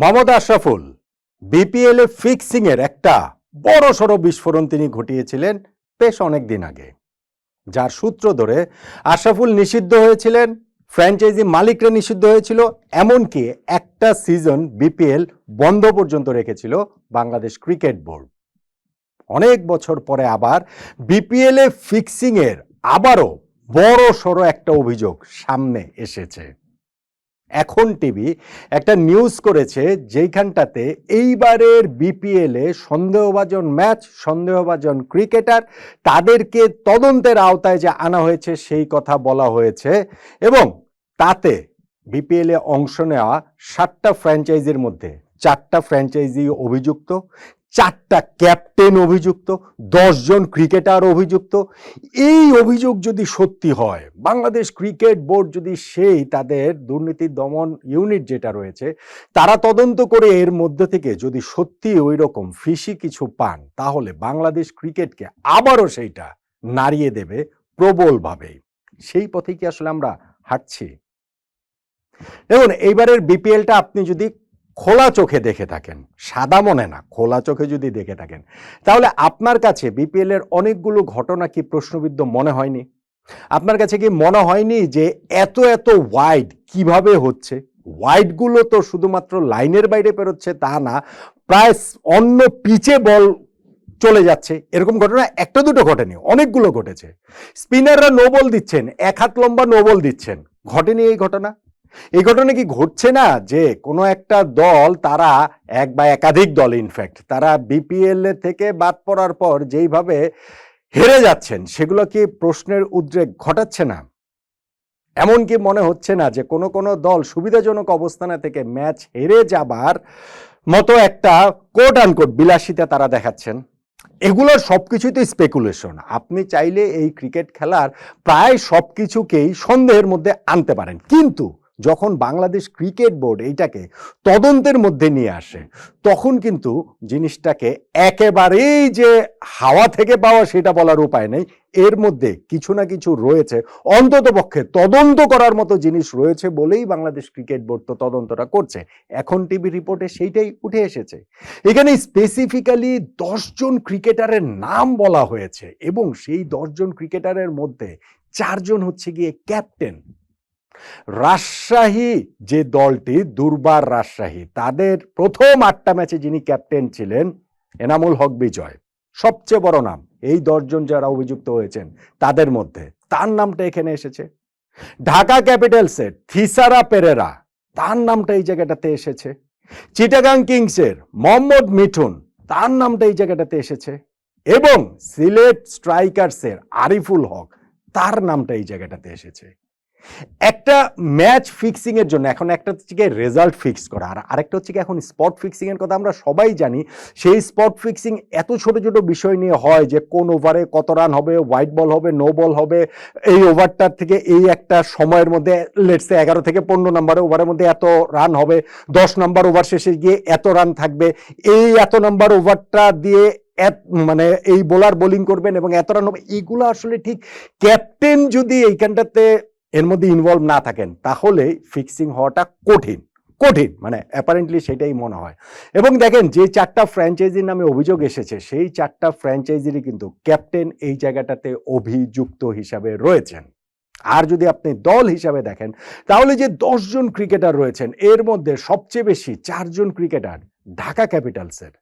Mohammad Ashraful BPL এ fixing এর একটা বড় সড় বিস্ফোরণ তিনি ঘটিয়েছিলেন বেশ অনেক দিন আগে। যার সূত্র ধরে আশরাফুল নিষিদ্ধ হয়েছিলেন ফ্র্যাঞ্চাইজি মালিকরা নিষিদ্ধ হয়েছিল, এমনকি একটা সিজন বিপিএল বন্ধ পর্যন্ত রেখেছিল বাংলাদেশ ক্রিকেট বোর্ড। অনেক বছর পরে আবার বিপিএল এ ফিক্সিং এর আবারও বড় সড়ো একটা অভিযোগ সামনে এসেছে। এখন টিভি একটা নিউজ করেছে যেইখানটাতে এইবারের বিপিএল সন্দেহভাজন ম্যাচ সন্দেহভাজন ক্রিকেটার তাদেরকে তদন্তের আওতায় যে আনা হয়েছে সেই কথা বলা হয়েছে এবং তাতে বিপিএল অংশ নেওয়া সাতটা ফ্র্যাঞ্চাইজির মধ্যে, চারটা ফ্র্যাঞ্চাইজি অভিযুক্ত চারটা ক্যাপ্টেন অভিযুক্ত, দশজন ক্রিকেটার অভিযুক্ত। এই অভিযোগ যদি সত্যি হয়, বাংলাদেশ ক্রিকেট বোর্ড যদি সেই তাদের দুর্নীতি দমন ইউনিট যেটা রয়েছে, তারা তদন্ত করে এর মধ্যে থেকে যদি সত্যি ওই রকম ফিসি কিছু পান, তাহলে বাংলাদেশ ক্রিকেটকে আবারও সেইটা নাড়িয়ে দেবে প্রবলভাবে সেই পথে কি আসলে আমরা হাঁটছি? দেখুন, এইবারের বিপিএলটা আপনি যদি খোলা চোখে দেখে থাকেন। সাদা মনে না, খোলা চোখে যদি দেখে থাকেন। তাহলে আপনার কাছে বিপিএল এর অনেকগুলো ঘটনা কি প্রশ্নবিদ্ধ মনে হয়নি? আপনার কাছে কি মনে হয়নি যে এত এত ওয়াইড কীভাবে হচ্ছে? ওয়াইডগুলো তো শুধুমাত্র লাইনের বাইরে পেরোচ্ছে তা না, প্রায় অন্য পিচে বল চলে যাচ্ছে। এরকম ঘটনা একটা দুটো ঘটেনি, অনেকগুলো ঘটেছে। স্পিনাররা নো বল দিচ্ছেন, এক হাত লম্বা নো বল দিচ্ছেন। ঘটেনি এই ঘটনা? এই ঘটনা কি ঘটছে না যে কোনো একটা দল, তারা এক বা একাধিক দল ইনফ্যাক্ট তারা বিপিএল থেকে বাদ পড়ার পর যেইভাবে হেরে যাচ্ছেন, সেগুলো কি প্রশ্নের উদ্রেক ঘটাচ্ছে না? এমন কি মনে হচ্ছে না যে কোনো কোনো দল সুবিধাজনক অবস্থানে থেকে ম্যাচ হেরে যাবার মতো একটা কোট আনকোট বিলাসিতা তারা দেখাচ্ছেন? এগুলোর সব কিছুই তো স্পেকুলেশন আপনি চাইলে এই ক্রিকেট খেলার প্রায় সব কিছুকেই সন্দেহের মধ্যে আনতে পারেন। কিন্তু যখন বাংলাদেশ ক্রিকেট বোর্ড এইটাকে তদন্তের মধ্যে নিয়ে আসে, তখন কিন্তু জিনিসটাকে একেবারেই যে হাওয়া থেকে পাওয়া সেটা বলার উপায় নেই। এর মধ্যে কিছু না কিছু রয়েছে। অন্তত পক্ষে তদন্ত করার মতো জিনিস রয়েছে বলেই বাংলাদেশ ক্রিকেট বোর্ড তো তদন্তটা করছে। এখন টিভি রিপোর্টে সেইটাই উঠে এসেছে। এখানে স্পেসিফিক্যালি দশজন ক্রিকেটারের নাম বলা হয়েছে এবং সেই দশজন ক্রিকেটারের মধ্যে চারজন হচ্ছে গিয়ে ক্যাপ্টেন রাজশাহী যে দলটি দুর্বার রাজশাহী, তাদের প্রথম আটটা ম্যাচে যিনি ক্যাপ্টেন ছিলেন, এনামুল হক বিজয়। সবচেয়ে বড় নাম, এই দশজন যারা অভিযুক্ত হয়েছেন, তাদের মধ্যে। তার নামটা এখানে এসেছে। ঢাকা ক্যাপিটালসের থিসারা পেরেরা, তার নামটা এই জায়গাটাতে এসেছে। চিটাগাং কিংসের মোহাম্মদ মিঠুন, তার নামটা এই জায়গাটাতে এসেছে। এবং সিলেট স্ট্রাইকার্সের আরিফুল হক, তার নামটা এই জায়গাটাতে এসেছে। একটা ম্যাচ ফিক্সিং এর জন্য, এখন একটা হচ্ছে গিয়ে রেজাল্ট ফিক্স করা, আর আরেকটা হচ্ছে কি এখন স্পট ফিক্সিং এর কথা আমরা সবাই জানি, সেই স্পট ফিক্সিং এত ছোট ছোট বিষয় নিয়ে হয় যে কোন ওভারে কত রান হবে হোয়াইট বল হবে নো বল হবে, এই ওভারটার থেকে এই একটা সময়ের মধ্যে লেটসে এগারো থেকে পনেরো নম্বরে ওভারের মধ্যে এত রান হবে, দশ নম্বর ওভার শেষে গিয়ে এত রান থাকবে, এই এত নম্বর ওভারটা দিয়ে মানে এই বোলার বোলিং করবেন এবং এত রান হবে, এগুলো আসলে ঠিক ক্যাপ্টেন যদি এইখানটাতে এর মধ্যে ইনভলভ না থাকেন, তাহলে ফিক্সিং হওয়াটা কঠিন কঠিন মানে অ্যাপারেন্টলি সেটাই মনে হয়। এবং দেখেন, যে চারটা ফ্র্যাঞ্চাইজির নামে অভিযোগ এসেছে, সেই চারটা ফ্র্যাঞ্চাইজিরই কিন্তু ক্যাপ্টেন এই জায়গাটাতে অভিযুক্ত হিসাবে রয়েছেন। আর যদি আপনি দল হিসাবে দেখেন, তাহলে যে দশজন ক্রিকেটার রয়েছেন, এর মধ্যে সবচেয়ে বেশি চারজন ক্রিকেটার ঢাকা ক্যাপিটালসের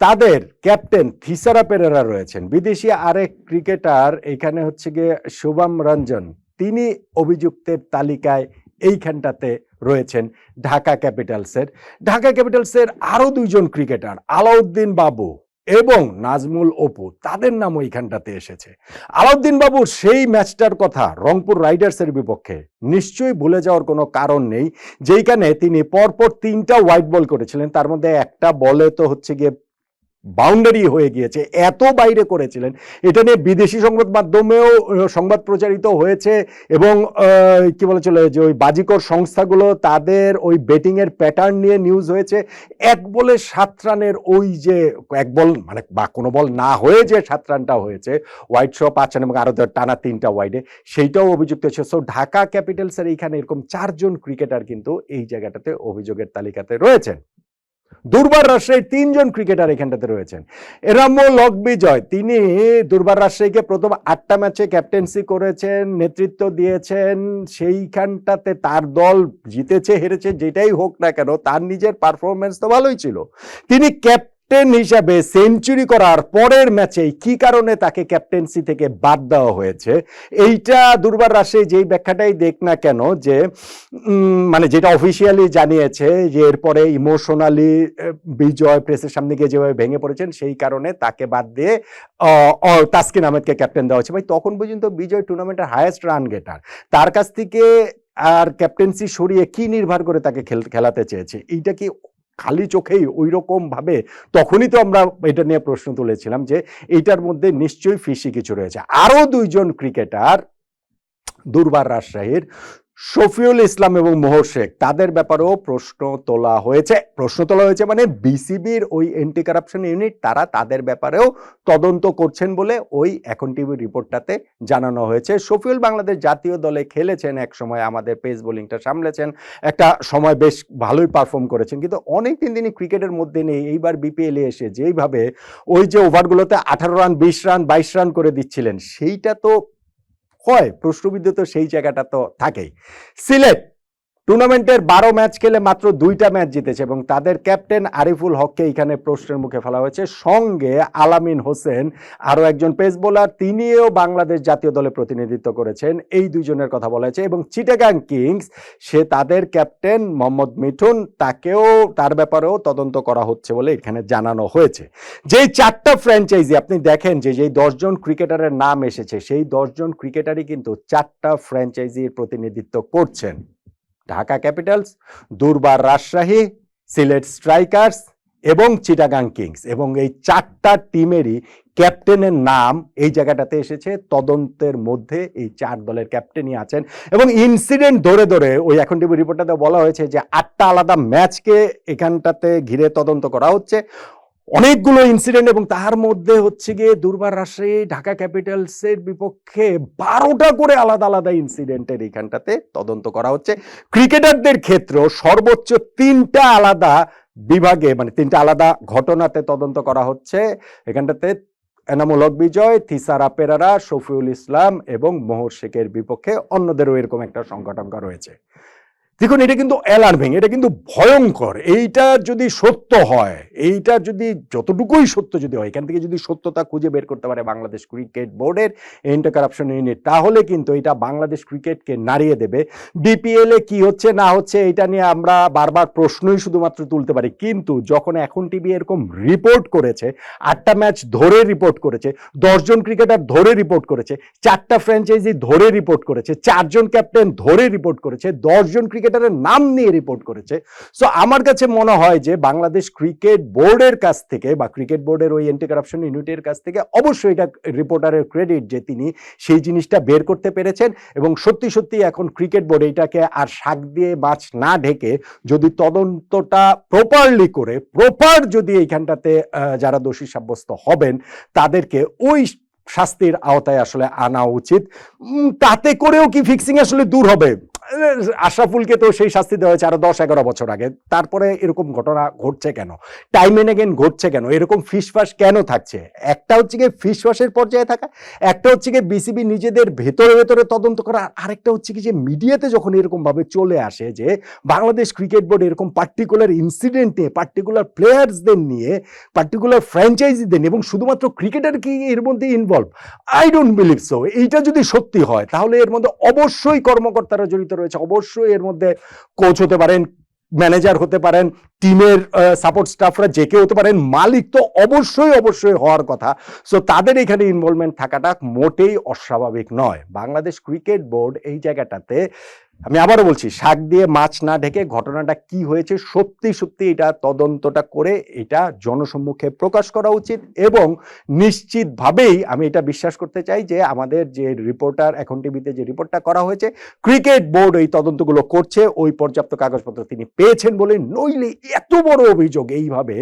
তাদের ক্যাপ্টেন থিসারা পেরেরা রয়েছেন। বিদেশি আরেক ক্রিকেটার এখানে হচ্ছে গিয়ে শুভম রঞ্জন। তিনি অভিযুক্তের তালিকায় এইখানটাতে রয়েছেন ঢাকা ক্যাপিটালসের। ঢাকা ক্যাপিটালসের আরও দুইজন ক্রিকেটার, আলাউদ্দিন বাবু এবং নাজমুল অপু, তাদের নাম ওইখানটাতে এসেছে। আলাউদ্দিন বাবুর সেই ম্যাচটার কথা রংপুর রাইডার্সের বিপক্ষে নিশ্চয়ই ভুলে যাওয়ার কোনো কারণ নেই, যেইখানে তিনি পরপর তিনটা হোয়াইট বল করেছিলেন, তার মধ্যে একটা বলে তো হচ্ছে গিয়ে বাউন্ডারি হয়ে গিয়েছে, এত বাইরে করেছিলেন। এটা নিয়ে বিদেশি সংবাদ মাধ্যমেও সংবাদ প্রচারিত হয়েছে এবং কি বলে চলে যে ওই বাজিকর সংস্থাগুলো, তাদের ওই বেটিং এর প্যাটার্ন নিয়ে নিউজ হয়েছে। এক বলে সাত রানের ওই যে, এক বল মানে বা কোনো বল না হয়ে যে সাত রানটা হয়েছে হোয়াইট শো পাঁচ রান এবং আরও টানা তিনটা ওয়াইডে সেইটাও অভিযুক্ত হয়েছে। সো ঢাকা ক্যাপিটালসের এইখানে এরকম চারজন ক্রিকেটার কিন্তু এই জায়গাটাতে অভিযোগের তালিকাতে রয়েছেন। দুর্বার রাজশাহীর তিনজন ক্রিকেটার এখানটাতে রয়েছেন। এরাম্য লক বিজয় তিনি দুর্বার রাজশাহীকে প্রথম আটটা ম্যাচে ক্যাপ্টেন্সি করেছেন, নেতৃত্ব দিয়েছেন। সেইখানটাতে তার দল জিতেছে, হেরেছে, যেটাই হোক না কেন, তার নিজের পারফরমেন্স তো ভালোই ছিল। তিনি ক্যাপ্টেন হিসাবে সেঞ্চুরি করার পরের ম্যাচেই কি কারণে তাকে ক্যাপ্টেন্সি থেকে বাদ দেওয়া হয়েছে? এইটা দুর্বার রাজশাহী যেই ব্যাখ্যাটাই দেখ না কেন যে মানে যেটা অফিসিয়ালি জানিয়েছে যে এরপরে ইমোশনালি বিজয় প্রেসের সামনে গিয়ে যেভাবে ভেঙে পড়েছেন, সেই কারণে তাকে বাদ দিয়ে তাসকিন আহমেদকে ক্যাপ্টেন দেওয়া হয়েছে। ভাই, তখন পর্যন্ত বিজয় টুর্নামেন্টের হায়েস্ট রান গেটার তার কাছ থেকে আর ক্যাপ্টেন্সি সরিয়ে কি নির্ভর করে তাকে খেল- খেলাতে চেয়েছে? এইটা কি খালি চোখেই ওই রকম ভাবে তখনই তো আমরা এটা নিয়ে প্রশ্ন তুলেছিলাম যে এইটার মধ্যে নিশ্চয়ই ফিসি কিছু রয়েছে। আরও দুইজন ক্রিকেটার দুর্বার রাজশাহীর শফিউল ইসলাম এবং মোহর শেখ, তাদের ব্যাপারেও প্রশ্ন তোলা হয়েছে। প্রশ্ন তোলা হয়েছে মানে বিসিবির ওই এন্টি কারাপশন ইউনিট তারা তাদের ব্যাপারেও তদন্ত করছেন বলে ওই এখন টিভির রিপোর্টটাতে জানানো হয়েছে। শফিউল বাংলাদেশ জাতীয় দলে খেলেছেন এক সময় আমাদের পেস বোলিংটা সামলেছেন। একটা সময় বেশ ভালোই পারফর্ম করেছেন, কিন্তু অনেক দিন তিনি ক্রিকেটের মধ্যে নেই। এইবার বিপিএলে এসে যেইভাবে ওই যে ওভারগুলোতে আঠারো রান বিশ রান বাইশ রান করে দিচ্ছিলেন, সেইটা তো হয় প্রশ্নবিদ্ধ তো সেই জায়গাটা তো থাকেই। সিলেট টুর্নামেন্টের বারো ম্যাচ খেলে মাত্র দুইটা ম্যাচ জিতেছে এবং তাদের ক্যাপ্টেন আরিফুল হককে এখানে প্রশ্নের মুখে ফেলা হয়েছে। সঙ্গে আলামিন হোসেন, আরও একজন পেস বোলার, তিনিও বাংলাদেশ জাতীয় দলে প্রতিনিধিত্ব করেছেন। এই দুজনের কথা বলা হয়েছে এবং চিটাগাং কিংস, সে তাদের ক্যাপ্টেন মোহাম্মদ মিঠুন, তাকেও, তার ব্যাপারেও তদন্ত করা হচ্ছে বলে এখানে জানানো হয়েছে। যেই চারটা ফ্র্যাঞ্চাইজি আপনি দেখেন যে যেই দশজন ক্রিকেটারের নাম এসেছে, সেই দশজন ক্রিকেটারই কিন্তু চারটা ফ্র্যাঞ্চাইজির প্রতিনিধিত্ব করছেন। ঢাকা ক্যাপিটালস, দুর্বার রাজশাহী, সিলেট স্ট্রাইকার্স এবং চিটাগাং কিংস। এবং এই চারটা টিমেরই ক্যাপ্টেনের নাম এই জায়গাটাতে এসেছে। তদন্তের মধ্যে এই চার দলের ক্যাপ্টেনই আছেন। এবং ইনসিডেন্ট ধরে ধরে ওই এখন টিভি রিপোর্টটাতে বলা হয়েছে যে আটটা আলাদা ম্যাচকে এখানটাতে ঘিরে তদন্ত করা হচ্ছে। অনেকগুলো ইনসিডেন্ট এবং তার মধ্যে হচ্ছে গিয়ে দুর্বার রাজশাহী, ঢাকা ক্যাপিটালসের বিপক্ষে বারোটা করে আলাদা আলাদা ইনসিডেন্টের এখানটাতে তদন্ত করা হচ্ছে। ক্রিকেটারদের ক্ষেত্রেও সর্বোচ্চ তিনটা আলাদা বিভাগে মানে তিনটা আলাদা ঘটনাতে তদন্ত করা হচ্ছে। এখানটাতে এনামুল হক বিজয়, থিসারা পেরারা, শফিউল ইসলাম এবং মোহর শেখের বিপক্ষে অন্যদেরও এরকম একটা সংকটাঙ্কা রয়েছে দেখুন, এটা কিন্তু অ্যালার্মিং এটা কিন্তু ভয়ঙ্কর। এইটা যদি সত্য হয়, এইটা যদি যতটুকুই সত্য যদি হয়, এখান থেকে যদি সত্যতা খুঁজে বের করতে পারে বাংলাদেশ ক্রিকেট বোর্ডের এন্টার কারাপশন ইউনিট তাহলে কিন্তু এটা বাংলাদেশ ক্রিকেটকে নাড়িয়ে দেবে। বিপিএল এ কি হচ্ছে, না হচ্ছে, এটা নিয়ে আমরা বারবার প্রশ্নই শুধুমাত্র তুলতে পারি। কিন্তু যখন এখন টিভি এরকম রিপোর্ট করেছে, আটটা ম্যাচ ধরে রিপোর্ট করেছে, দশজন ক্রিকেটার ধরে রিপোর্ট করেছে, চারটা ফ্র্যাঞ্চাইজি ধরে রিপোর্ট করেছে, চারজন ক্যাপ্টেন ধরে রিপোর্ট করেছে, দশজন ক্রিকেটারের নাম নিয়ে রিপোর্ট করেছে। সো আমার কাছে মনে হয় যে বাংলাদেশ ক্রিকেট বোর্ডের কাছ থেকে বা ক্রিকেট বোর্ডের ওই এন্টি কারাপশন ইউনিটের কাছ থেকে অবশ্যই এটা রিপোর্টারের ক্রেডিট যে তিনি সেই জিনিসটা বের করতে পেরেছেন এবং সত্যি সত্যি এখন ক্রিকেট বোর্ড এটাকে আর শাক দিয়ে মাছ না ঢেকে যদি তদন্তটা প্রপারলি করে প্রপার যদি এইখানটাতে যারা দোষী সাব্যস্ত হবেন, তাদেরকে ওই শাস্তির আওতায় আসলে আনা উচিত। তাতে করেও কি ফিক্সিং আসলে দূর হবে? আশরাফুলকে তো সেই শাস্তি দেওয়া হয়েছে আরও দশ, এগারো বছর আগে। তারপরে এরকম ঘটনা ঘটছে কেন? টাইম এন এগেন ঘটছে কেন? এরকম ফিসফাস কেন থাকছে? একটা হচ্ছে গিয়ে ফিসফাসের পর্যায়ে থাকা, একটা হচ্ছে গিয়ে বিসিবি নিজেদের ভেতরে ভেতরে তদন্ত করা আর আরেকটা হচ্ছে কি যে মিডিয়াতে যখন এরকম ভাবে চলে আসে যে বাংলাদেশ ক্রিকেট বোর্ড এরকম পার্টিকুলার ইনসিডেন্ট নিয়ে পার্টিকুলার প্লেয়ার্সদের নিয়ে পার্টিকুলার ফ্র্যাঞ্চাইজিদের নিয়ে এবং শুধুমাত্র ক্রিকেটার কি এর মধ্যে involve I don't believe so এইটা যদি সত্যি হয়, তাহলে এর মধ্যে অবশ্যই কর্মকর্তারা জড়িত রয়েছে। অবশ্যই এর মধ্যে কোচ হতে পারেন ম্যানেজার হতে পারেন টিমের সাপোর্ট স্টাফরা যে কেউ হতে পারেন, মালিক তো অবশ্যই অবশ্যই হওয়ার কথা। সো তাদের এখানে ইনভলভমেন্ট থাকাটা মোটেই অস্বাভাবিক নয়। বাংলাদেশ ক্রিকেট বোর্ড এই জায়গাটাতে আমি আবারও বলছি, শাক দিয়ে মাছ না ঢেকে ঘটনাটা কি হয়েছে, সত্যি সত্যি এটা তদন্তটা করে এটা জনসম্মুখে প্রকাশ করা উচিত এবং নিশ্চিতভাবেই আমি এটা বিশ্বাস করতে চাই যে আমাদের যে রিপোর্টার, এখন টিভিতে যে রিপোর্টটা করা হয়েছে, ক্রিকেট বোর্ড এই তদন্তগুলো করছে, ওই পর্যাপ্ত কাগজপত্র তিনি পেয়েছেন বলে নইলে এত বড় অভিযোগ। এইভাবে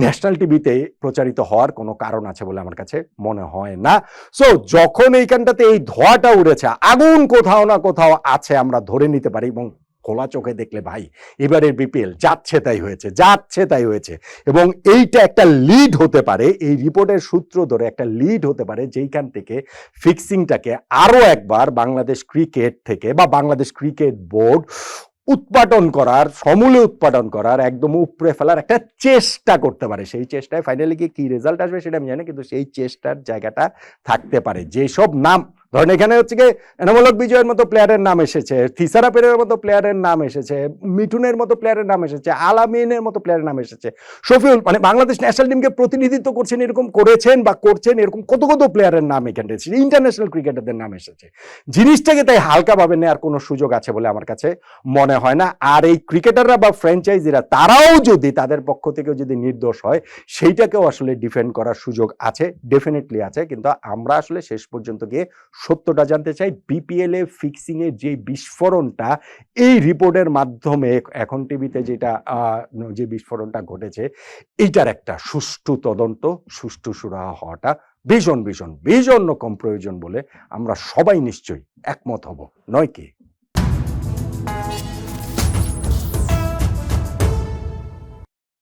ন্যাশনাল টিভিতে প্রচারিত হওয়ার কোনো কারণ আছে বলে আমার কাছে মনে হয় না। সো যখন এইখানটাতে এই ধোঁয়াটা উড়েছে, আগুন কোথাও না কোথাও আছে আমরা ধরে নিতে পারি এবং খোলা চোখে দেখলে, ভাই, এবারের বিপিএল যাচ্ছে তাই হয়েছে, যাচ্ছে তাই হয়েছে। এবং এইটা একটা লিড হতে পারে, এই রিপোর্টের সূত্র ধরে একটা লিড হতে পারে, যেইখান থেকে ফিক্সিংটাকে আরও একবার বাংলাদেশ ক্রিকেট থেকে বা বাংলাদেশ ক্রিকেট বোর্ড উৎপাদন করার, সমূলে উৎপাদন করার, একদম উপড়ে ফেলার একটা চেষ্টা করতে পারে। সেই চেষ্টায় ফাইনালি গিয়ে কী রেজাল্ট আসবে সেটা আমি জানি কিন্তু সেই চেষ্টার জায়গাটা থাকতে পারে। যেসব নাম ধরেন এখানে হচ্ছে কি এনামূলক বিজয়ের মতো প্লেয়ারের নাম এসেছে থিসারা পেরের মতো প্লেয়ারের নাম এসেছে, মিঠুনের মতো প্লেয়ারের নাম এসেছে আলামিনের মতো প্লেয়ারের নাম এসেছে। শফিউল মানে বাংলাদেশ ন্যাশনাল টিমকে প্রতিনিধিত্ব করছেন, এরকম করেছেন বা করছেন, এরকম কত কত প্লেয়ারের নাম এখানে এসেছে ইন্টারন্যাশনাল ক্রিকেটারদের নাম এসেছে। জিনিসটাকে তাই হালকাভাবে নেওয়ার কোনো সুযোগ আছে বলে আমার কাছে মনে হয় না। আর এই ক্রিকেটাররা বা ফ্র্যাঞ্চাইজিরা তারাও যদি তাদের পক্ষ থেকেও যদি নির্দোষ হয়, সেইটাকেও আসলে ডিফেন্ড করার সুযোগ আছে ডেফিনেটলি আছে, কিন্তু আমরা আসলে শেষ পর্যন্ত গিয়ে সত্যটা জানতে চাই বিপিএল এ ফিক্সিং এর যে বিস্ফোরণটা, এই রিপোর্টের মাধ্যমে এখন টিভিতে যেটা যে বিস্ফোরণটা ঘটেছে এটার একটা সুষ্ঠু তদন্ত, সুষ্ঠু সুরাহা হওয়াটা ভীষণ ভীষণ ভীষণ রকম প্রয়োজন বলে আমরা সবাই নিশ্চয়ই একমত হব, নয় কি?